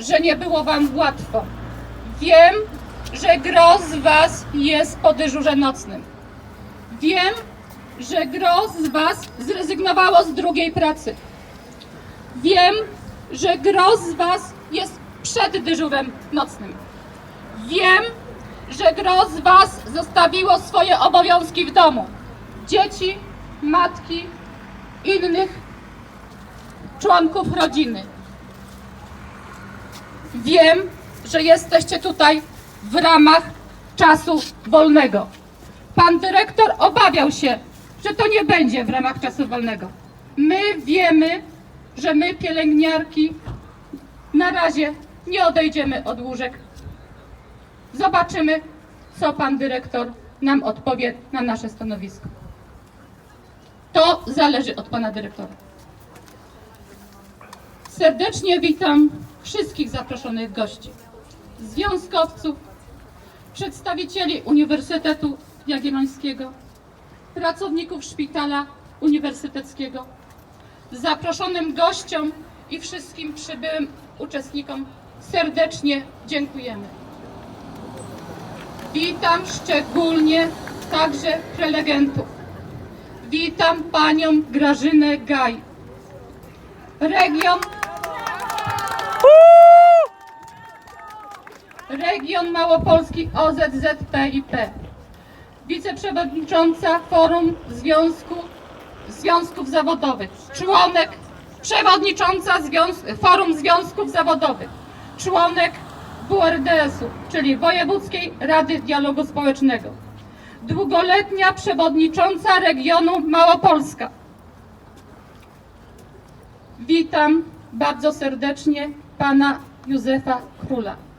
że nie było Wam łatwo. Wiem, że gro z Was jest po dyżurze nocnym. Wiem, że gro z Was zrezygnowało z drugiej pracy. Wiem, że gro z Was jest przed dyżurem nocnym. Wiem, że gro z Was zostawiło swoje obowiązki w domu. Dzieci, matki, innych członków rodziny. Wiem, że jesteście tutaj w ramach czasu wolnego. Pan dyrektor obawiał się, że to nie będzie w ramach czasu wolnego. My wiemy, że my, pielęgniarki, na razie nie odejdziemy od łóżek. Zobaczymy, co pan dyrektor nam odpowie na nasze stanowisko. To zależy od pana dyrektora. Serdecznie witam wszystkich zaproszonych gości, związkowców, przedstawicieli Uniwersytetu Jagiellońskiego, pracowników Szpitala Uniwersyteckiego, zaproszonym gościom i wszystkim przybyłym uczestnikom serdecznie dziękujemy. Witam szczególnie także prelegentów. Witam panią Grażynę Gaj. Region Region Małopolski OZZPIP. Wiceprzewodnicząca Forum Związku Związków Zawodowych. Członek, przewodnicząca Związ Forum Związków Zawodowych. Członek WRDS-u, czyli Wojewódzkiej Rady Dialogu Społecznego. Długoletnia przewodnicząca regionu Małopolska. Witam bardzo serdecznie pana Józefa Króla.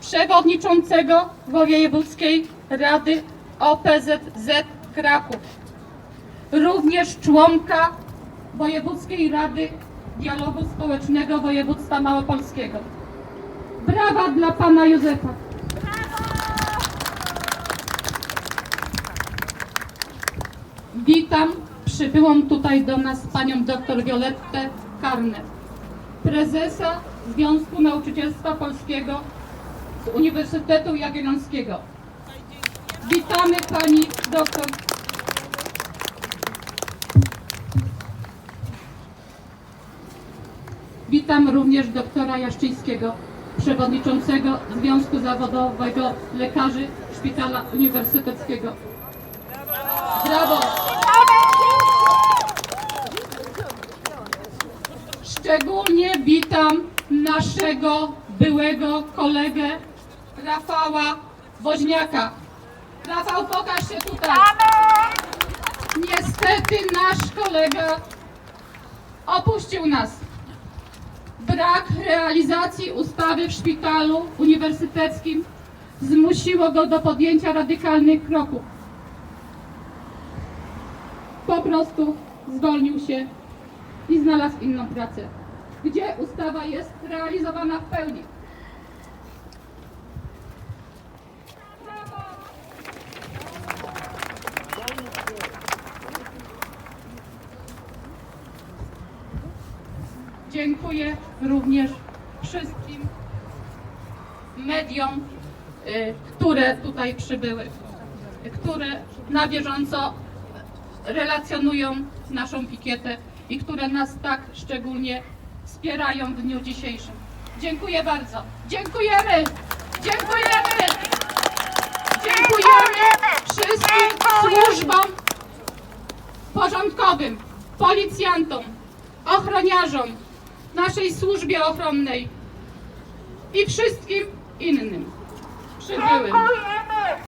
Przewodniczącego Wojewódzkiej Rady OPZZ Kraków. Również członka Wojewódzkiej Rady Dialogu Społecznego Województwa Małopolskiego. Brawa dla pana Józefa. Witam przybyłą tutaj do nas panią dr Violettę Karnę, prezesa Związku Nauczycielstwa Polskiego z Uniwersytetu Jagiellońskiego. Witamy pani doktor. Witam również doktora Jaszczyńskiego, przewodniczącego Związku Zawodowego Lekarzy Szpitala Uniwersyteckiego. Brawo! Szczególnie witam naszego byłego kolegę Rafała Woźniaka. Rafał, pokaż się tutaj. Niestety nasz kolega opuścił nas. Brak realizacji ustawy w szpitalu uniwersyteckim zmusiło go do podjęcia radykalnych kroków. Po prostu zwolnił się i znalazł inną pracę, gdzie ustawa jest realizowana w pełni. Dziękuję również wszystkim mediom, y, które tutaj przybyły, które na bieżąco relacjonują naszą pikietę i które nas tak szczególnie wspierają w dniu dzisiejszym. Dziękuję bardzo. Dziękujemy! Dziękujemy! Dziękujemy wszystkim służbom porządkowym, policjantom, ochroniarzom, naszej służbie ochronnej i wszystkim innym przybyłym.